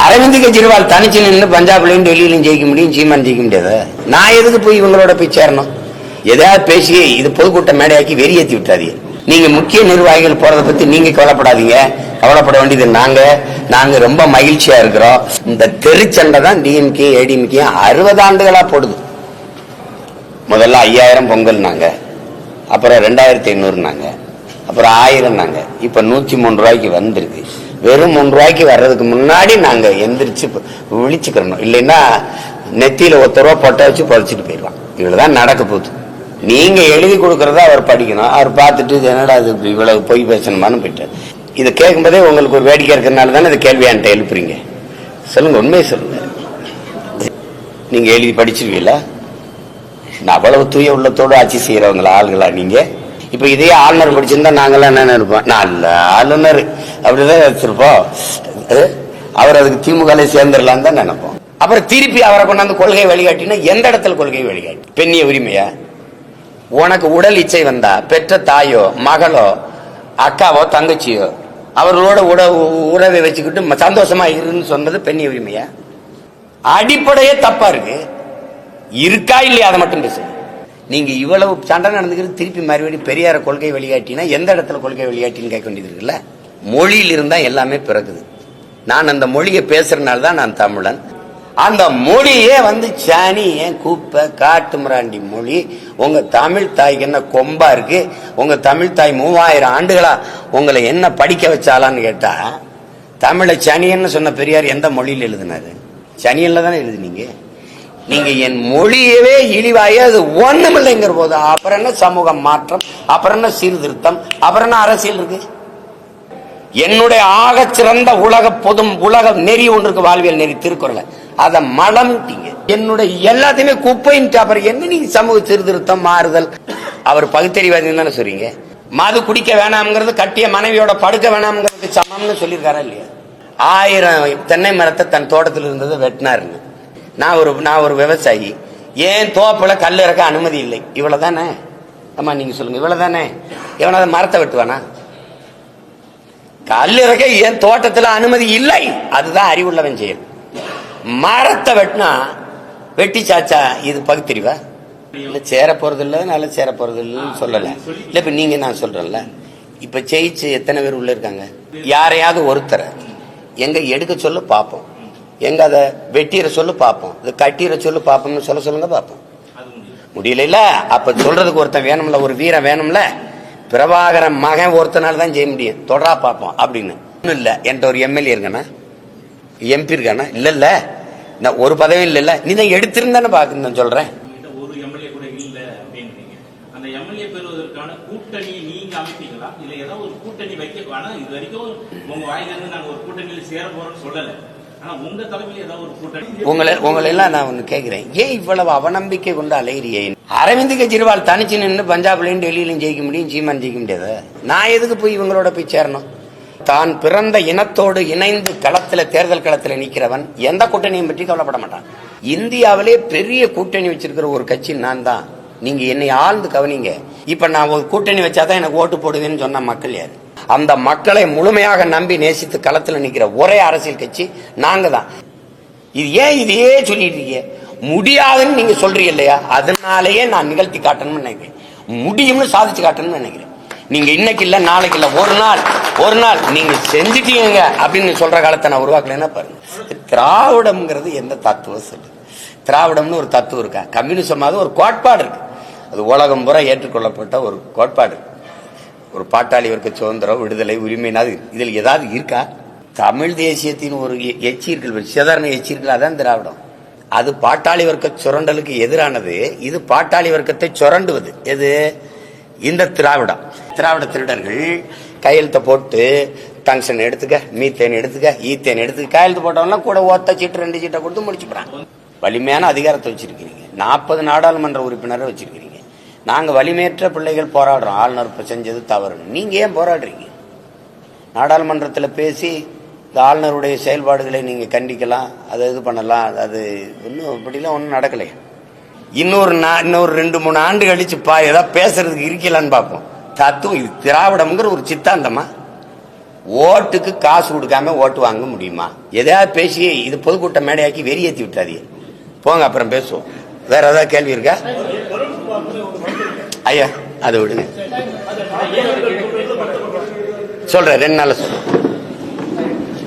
அரவிந்த் கெஜ்ரிவால் தனிச்சு நின்று பஞ்சாப்லயும் டெல்லியிலும் ஜெயிக்க முடியும் சீமான் ஜெயிக்க முடியாது? நான் எதுக்கு போய் இவங்களோட போய் சேரணும்? எதாவது பேசி இது பொதுக்கூட்ட மேடையாக்கி வெறியேற்றி விட்டாதீங்க. நீங்க முக்கிய நிர்வாகிகள் போறதை பத்தி நீங்க கவலைப்படாதீங்க. கவலைப்பட வேண்டியது நாங்க. நாங்க ரொம்ப மகிழ்ச்சியா இருக்கிறோம். இந்த தெருச்சண்டை தான் டிஎம்கே ஏடிஎம்கே அறுபது ஆண்டுகளா போடுது. முதல்ல ஐயாயிரம் பொங்கல்னாங்க அப்புறம் ரெண்டாயிரத்தி ஐநூறுனாங்க அப்புறம் ஆயிரம்னாங்க இப்ப நூத்தி மூணு ரூபாய்க்கு வந்திருக்கு. வெறும் மூணு ரூபாய்க்கு வர்றதுக்கு முன்னாடி நாங்க எந்திரிச்சு விழிச்சுக்கிறணும். இல்லைன்னா நெத்தியில ஒத்த ரூபா பொட்டை வச்சு பொழைச்சிட்டு இவ்வளோ இவ்வளவுதான் நடக்க போகுது. நீங்க எழுதி கொடுக்குறத அவர் படிக்கணும். அவர் பார்த்துட்டு இது என்னடா இது இப்படி இவ்வளவு பொய் பேசணுமான்னு போயிட்டு இதை கேட்கும்போதே உங்களுக்கு ஒரு வேடிக்கை இருக்கிறதுனால தானே இந்த கேள்வி என்கிட்ட எழுப்புறீங்க. சொல்லுங்க உண்மையை சொல்லுங்க. நீங்க எழுதி படிச்சிருவீங்களா? நான் அவ்வளவு தூய உள்ளத்தோடு ஆட்சி செய்யறவங்களா ஆளுங்களா நீங்க? இப்ப இதே ஆளுநர் படிச்சிருந்தா நாங்கெல்லாம் என்ன நினைப்போம்? நல்ல ஆளுநர். அப்படிதான் வச்சிருப்போம் அவர் அதுக்கு திமுக சேர்ந்துடலாம் தான் நினைப்போம். அப்புறம் திருப்பி அவரை கொண்டாந்து கொள்கை வழிகாட்டினா எந்த இடத்துல கொள்கை வழிகாட்டி? பெண்ணிய உரிமையா? உனக்கு உடல் இச்சை வந்தா பெற்ற தாயோ மகளோ அக்காவோ தங்கச்சியோ அவர்களோட உட உறவை வச்சுக்கிட்டு ம- சந்தோஷமா இருன்னு சொன்னது பெண்ணிய உரிமையா? அடிப்படையே தப்பா இருக்கு. இருக்கா இல்லையா? அதை மட்டும் பேசு. நீங்க இவ்வளவு சண்டை நடந்துக்கிறது திருப்பி மறுபடியும் பெரியார கொள்கை வழிகாட்டினா எந்த இடத்துல கொள்கை வழிகாட்டின்னு கேட்க வேண்டியது இருக்குல்ல? மொழியில் இருந்தால் எல்லாமே பிறகுது. நான் அந்த மொழியை பேசுறதுனால தான் நான் தமிழன். அந்த மொழியே வந்து சாணி ஏன் கூப்ப காட்டு மிராண்டி மொழி. உங்க தமிழ் தாய்க்கு என்ன கொம்பா இருக்கு? உங்க தமிழ் தாய் மூவாயிரம் ஆண்டுகளா உங்களை என்ன படிக்க வச்சாலான்னு கேட்டா தமிழை சனியன்னு சொன்ன பெரியார் எந்த மொழியில் எழுதினாரு? சனியன்ல தானே எழுதுனீங்க. நீங்க என் மொழியவே இழிவாயே அது ஒண்ணுமில்லைங்கிற போது அப்புறம் என்ன சமூக மாற்றம்? அப்புறம் என்ன சீர்திருத்தம்? அப்புறம் என்ன அரசியல் இருக்கு? என்னுடைய ஆகச் சிறந்த உலக பொது உலக நெறி ஒன்று வாழ்வியல் நெறி திருக்குறளை. அதை மலம்ட்டீங்க என்னுடைய எல்லாத்தையுமே குப்பைன்ட்டு அப்புறம் என்ன நீங்க சமூக சீர்திருத்தம் மாறுதல்? அவர் பகுத்தறிவாதி தானே சொல்றீங்க. மது குடிக்க வேணாம்ங்கிறது கட்டிய மனைவியோட படுக்க வேணாம்ங்கிறது சமம்னு சொல்லியிருக்காரா இல்லையா? ஆயிரம் தென்னை மரத்தை தன் தோட்டத்தில் இருந்ததை வெட்டினாருங்க. நான் ஒரு நான் ஒரு விவசாயி. ஏன் தோப்பில் கல் இறக்க அனுமதி இல்லை? இவ்வளோ தானே இவ்வளவுதானே? நீங்கள் சொல்லுங்கள் இவ்வளோ தானே எவனாவது மரத்தை வெட்டுவானா? கல் என் தோட்டத்தில் அனுமதி இல்லை. அதுதான் அறிவுள்ளவன் செயல். மரத்தை வெட்டினா வெட்டி சாச்சா இது பகுத்தறிவா? இல்ல சேர போறது இல்ல நல்ல சேர போறது இல்லைன்னு சொல்லல. இல்ல இப்ப நீங்க நான் சொல்றேன்ல. இப்ப ஜெயிச்சு எத்தனை பேர் உள்ள இருக்காங்க? யாரையாவது ஒருத்தரை. எங்க எடுக்க சொல்ல பார்ப்போம் எங்க அதை வெட்டிற சொல்லு பார்ப்போம் இதை கட்டிற சொல்லு பார்ப்போம்னு சொல்ல சொல்லுங்க பார்ப்போம் முடியல அப்ப சொல்றதுக்கு ஒருத்தன் வேணும்ல ஒரு வீரன் வேணும்ல? பிரபாகரன் மகன் ஒருத்தனால தான் செய்ய முடியும். தொடரா பார்ப்போம் அப்படின்னு. ஒண்ணும் இல்ல. என்கிட்ட ஒரு எம்எல்ஏ இருக்கானா? எம்பி இருக்கானா? இல்ல இல்ல. நான் ஒரு பதவி இல்ல இல்ல. நீ தான் எடுத்திருந்தானே பாக்குறேன் சொல்றேன். கிட்ட நீங்க அமைப்பீங்களா? இல்ல ஏதாவது ஒரு கூட்டணி வைக்க ஆனா இது வரைக்கும் உங்க வாயிலிருந்து நாங்க ஒரு கூட்டணியில் சேர போறோம்னு சொல்லல. உங்களை உங்களை எல்லாம் நான் ஒண்ணு கேட்கிறேன் ஏன் இவ்வளவு அவநம்பிக்கை கொண்டு அலையிறியே? அரவிந்த் கெஜ்ரிவால் தனிச்சு நின்று பஞ்சாப்லயும் டெல்லியிலும் ஜெயிக்க முடியும் சீமான் ஜெயிக்க முடியாது? நான் எதுக்கு போய் இவங்களோட போய் சேரணும்? தான் பிறந்த இனத்தோடு இணைந்து களத்துல தேர்தல் களத்துல நிற்கிறவன் எந்த கூட்டணியும் பற்றி கவலைப்பட மாட்டான். இந்தியாவிலே பெரிய கூட்டணி வச்சிருக்கிற ஒரு கட்சி நான் தான். நீங்க என்னை ஆழ்ந்து கவனிங்க. இப்ப நான் ஒரு கூட்டணி வச்சாதான் எனக்கு ஓட்டு போடுவேன்னு சொன்ன மக்கள் யாரு? அந்த மக்களை முழுமையாக நம்பி நேசித்து களத்தில் நிற்கிற ஒரே அரசியல் கட்சி நாங்க தான் இது ஏன் இதையே சொல்லிட்டு இருக்கீங்க? முடியாதுன்னு நீங்க சொல்றீங்க இல்லையா? அதனாலேயே நான் நிகழ்த்தி காட்டணும்னு நினைக்கிறேன். முடியும்னு சாதிச்சு காட்டணும்னு நினைக்கிறேன். நீங்க இன்னைக்கு இல்ல நாளைக்கு இல்ல ஒரு நாள் ஒரு நாள் நீங்க செஞ்சுட்டீங்க அப்படின்னு சொல்ற காலத்தை நான் உருவாக்கலைன்னா பாருங்க. திராவிடம்ங்கிறது எந்த தத்துவம் சொல்லு திராவிடம்னு ஒரு தத்துவம் இருக்கா? கம்யூனிசமாக ஒரு கோட்பாடு இருக்கு. அது உலகம் பூரா ஏற்றுக்கொள்ளப்பட்ட ஒரு கோட்பாடு இருக்கு. ஒரு பாட்டாளி வர்க்க சுதந்திரம் விடுதலை உரிமைனாது இதில் ஏதாவது இருக்கா? தமிழ் தேசியத்தின் ஒரு எ- எச்சீர்கள் சாதாரண எச்சீர்கள் அதான் திராவிடம். அது பாட்டாளி வர்க்க சுரண்டலுக்கு எதிரானது இது பாட்டாளி வர்க்கத்தை சுரண்டுவது. எது? இந்த திராவிடம். திராவிட திருடர்கள் கையெழுத்தை போட்டு டங்ஷன் எடுத்துக்க மீத்தேன் எடுத்துக்க ஈத்தேன் எடுத்துக்க கையெழுத்து போட்டவங்களாம் கூட ஒத்த சீட்டு ரெண்டு சீட்டை கொடுத்து முடிச்சுக்கிறாங்க வலிமையான அதிகாரத்தை வச்சிருக்கிறீங்க. நாற்பது நாடாளுமன்ற உறுப்பினரை வச்சிருக்கிறீங்க. நாங்க வலிமையற்ற பிள்ளைகள் போராடுறோம். ஆளுநர் செஞ்சது தவறுன்னு. நீங்க ஏன் போராடுறீங்க? நாடாளுமன்றத்தில் பேசி இந்த ஆளுநருடைய செயல்பாடுகளை நீங்க கண்டிக்கலாம் அதை இது பண்ணலாம் அது இன்னும் இப்படிலாம் ஒன்றும் நடக்கலையே. இன்னொரு நா- இன்னொரு ரெண்டு மூணு ஆண்டு கழிச்சு பா ஏதாவது பேசுறதுக்கு இருக்கலான்னு பார்ப்போம். தத்துவம் இது திராவிடம்ங்கிற ஒரு சித்தாந்தமா? ஓட்டுக்கு காசு கொடுக்காம ஓட்டு வாங்க முடியுமா? எதையாவது பேசி இது பொதுக்கூட்டம் மேடையாக்கி வெறியேற்றி விட்டாதீங்க போங்க அப்புறம் பேசுவோம். வேற ஏதாவது கேள்வி இருக்கா? ஐயா அதை விடுங்க. சொல்றேன் ரெண்டு நாள் சொல்றேன்.